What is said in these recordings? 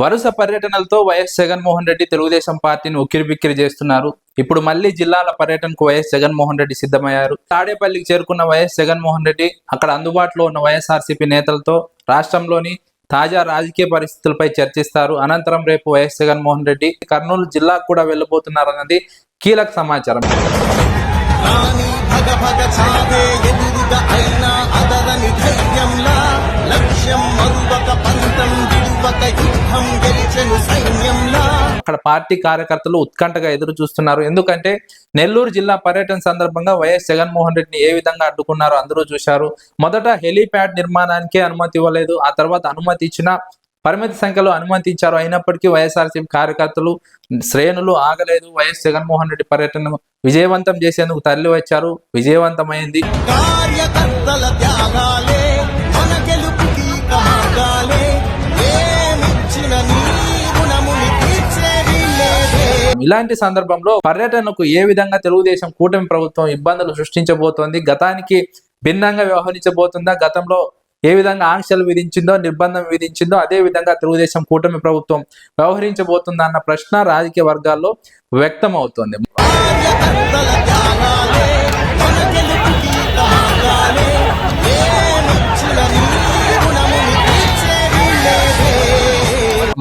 వరుస పర్యటనలతో వైఎస్ జగన్మోహన్ రెడ్డి తెలుగుదేశం పార్టీని ఉక్కిరిబిక్కిరి చేస్తున్నారు. ఇప్పుడు మళ్ళీ జిల్లాల పర్యటనకు వైఎస్ జగన్మోహన్ రెడ్డి సిద్ధమయ్యారు. తాడేపల్లికి చేరుకున్న వైఎస్ జగన్మోహన్ రెడ్డి అక్కడ అందుబాటులో ఉన్న వైఎస్ఆర్సీపీ నేతలతో రాష్ట్రంలోని తాజా రాజకీయ పరిస్థితులపై చర్చిస్తారు. అనంతరం రేపు వైఎస్ జగన్మోహన్ రెడ్డి కర్నూలు జిల్లాకు కూడా వెళ్ళబోతున్నారన్నది కీలక సమాచారం. లక్ష్యం మరువక పంతం విడువక యుద్ధం గెలిచెను సైన్యంలా. అక్కడ పార్టీ కార్యకర్తలు ఉత్కంఠగా ఎదురు చూస్తున్నారు. ఎందుకంటే నెల్లూరు జిల్లా పర్యటన సందర్భంగా వైఎస్ జగన్మోహన్ రెడ్డిని ఏ విధంగా అడ్డుకున్నారో అందరూ చూశారు. మొదట హెలీప్యాడ్ నిర్మాణానికి అనుమతి ఇవ్వలేదు. ఆ తర్వాత అనుమతి ఇచ్చిన పరిమిత సంఖ్యలో అనుమతి ఇచ్చారు. అయినప్పటికీ వైఎస్ఆర్సీపీ కార్యకర్తలు శ్రేణులు ఆగలేదు. వైఎస్ జగన్మోహన్ రెడ్డి పర్యటన విజయవంతం చేసేందుకు తరలి వచ్చారు విజయవంతమైంది. కార్యకర్తల త్యాగాలే. లేదే ఇలాంటి సందర్భంలో పర్యటనకు ఏ విధంగా తెలుగుదేశం కూటమి ప్రభుత్వం ఇబ్బందులు సృష్టించబోతోంది గతానికి భిన్నంగా వ్యవహరించబోతుందా గతంలో ఏ విధంగా ఆంక్షలు విధించిందో నిర్బంధం విధించిందో అదే విధంగా తెలుగుదేశం కూటమి ప్రభుత్వం వ్యవహరించబోతుందా అన్న ప్రశ్న రాజకీయ వర్గాల్లో వ్యక్తం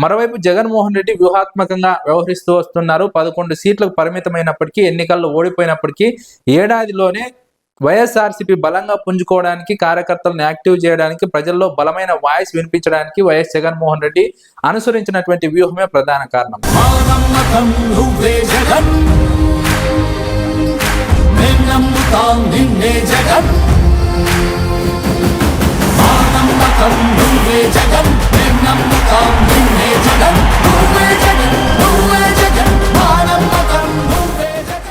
మరోవైపు జగన్మోహన్ రెడ్డి వ్యూహాత్మకంగా వ్యవహరిస్తూ వస్తున్నారు. పదకొండు సీట్లకు పరిమితమైనప్పటికీ ఎన్నికల్లో ఓడిపోయినప్పటికీ ఏడాదిలోనే వైఎస్ఆర్సీపీ బలంగా పుంజుకోవడానికి కార్యకర్తలను యాక్టివ్ చేయడానికి ప్రజల్లో బలమైన వాయిస్ వినిపించడానికి వైఎస్ జగన్మోహన్ రెడ్డి అనుసరించినటువంటి వ్యూహమే ప్రధాన కారణం. జగన్.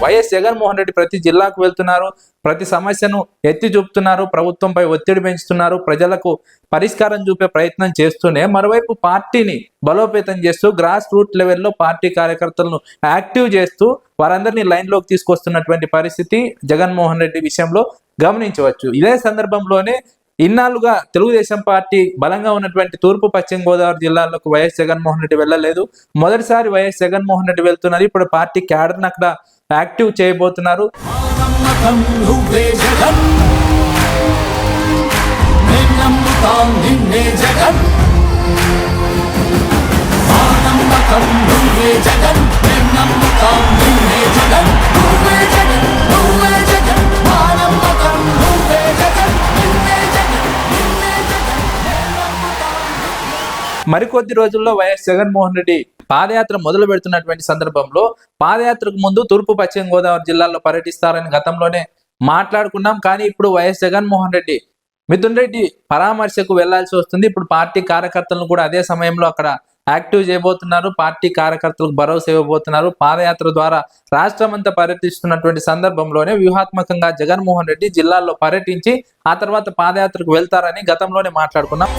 వైఎస్ జగన్మోహన్ రెడ్డి ప్రతి జిల్లాకు వెళ్తున్నారు ప్రతి సమస్యను ఎత్తి చూపుతున్నారు ప్రభుత్వంపై ఒత్తిడి పెంచుతున్నారు ప్రజలకు పరిష్కారం చూపే ప్రయత్నం చేస్తూనే మరోవైపు పార్టీని బలోపేతం చేస్తూ గ్రాస్ రూట్ లెవెల్లో పార్టీ కార్యకర్తలను యాక్టివ్ చేస్తూ వారందరినీ లైన్లోకి తీసుకొస్తున్నటువంటి పరిస్థితి జగన్మోహన్ రెడ్డి విషయంలో గమనించవచ్చు. ఇదే సందర్భంలోనే ఇన్నాళ్ళుగా తెలుగుదేశం పార్టీ బలంగా ఉన్నటువంటి తూర్పు పశ్చిమ గోదావరి జిల్లాలకు వైఎస్ జగన్మోహన్ రెడ్డి వెళ్ళలేదు. మొదటిసారి వైఎస్ జగన్మోహన్ రెడ్డి వెళ్తున్నారు. ఇప్పుడు పార్టీ క్యాడర్ని అక్కడ యాక్టివ్ చేయబోతున్నారు. జగన్. మరికొద్ది రోజుల్లో వైఎస్ జగన్మోహన్ రెడ్డి పాదయాత్ర మొదలు పెడుతున్నటువంటి సందర్భంలో పాదయాత్రకు ముందు తూర్పు పశ్చిమ గోదావరి జిల్లాల్లో పర్యటిస్తారని గతంలోనే మాట్లాడుకున్నాం. కానీ ఇప్పుడు వైఎస్ జగన్మోహన్ రెడ్డి మిథున్ రెడ్డి పరామర్శకు వెళ్ళాల్సి వస్తుంది. ఇప్పుడు పార్టీ కార్యకర్తలను కూడా అదే సమయంలో అక్కడ యాక్టివ్ చేయబోతున్నారు. పార్టీ కార్యకర్తలకు భరోసా ఇవ్వబోతున్నారు. పాదయాత్ర ద్వారా రాష్ట్రమంతా పర్యటిస్తున్నటువంటి సందర్భంలోనే వ్యూహాత్మకంగా జగన్మోహన్ రెడ్డి జిల్లాల్లో పర్యటించి ఆ తర్వాత పాదయాత్రకు వెళ్తారని గతంలోనే మాట్లాడుకున్నాం.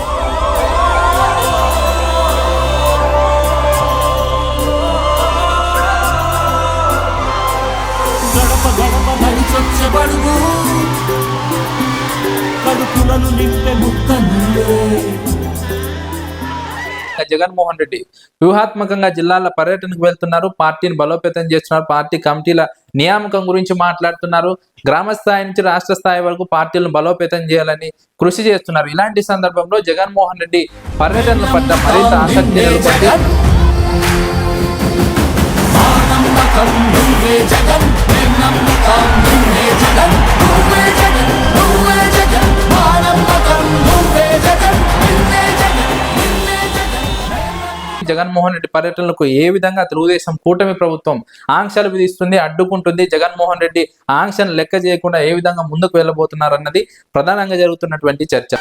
కడుపులను నింపే ముక్క నువ్వే జగన్మోహన్ రెడ్డి వ్యూహాత్మకంగా జిల్లాల పర్యటనకు వెళ్తున్నారు. పార్టీని బలోపేతం చేస్తున్నారు. పార్టీ కమిటీల నియామకం గురించి మాట్లాడుతున్నారు. గ్రామ స్థాయి నుంచి రాష్ట్ర స్థాయి వరకు పార్టీలను బలోపేతం చేయాలని కృషి చేస్తున్నారు. ఇలాంటి సందర్భంలో జగన్మోహన్ రెడ్డి పర్యటనల పట్ల మరింత ఆసక్తి నెలకొంది. జగన్మోహన్ రెడ్డి పర్యటనలకు ఏ విధంగా తెలుగుదేశం కూటమి ప్రభుత్వం ఆంక్షలు విధిస్తుంది అడ్డుకుంటుంది జగన్మోహన్ రెడ్డి ఆంక్షను లెక్క చేయకుండా ఏ విధంగా ముందుకు వెళ్ళబోతున్నారు అన్నది ప్రధానంగా జరుగుతున్నటువంటి చర్చ.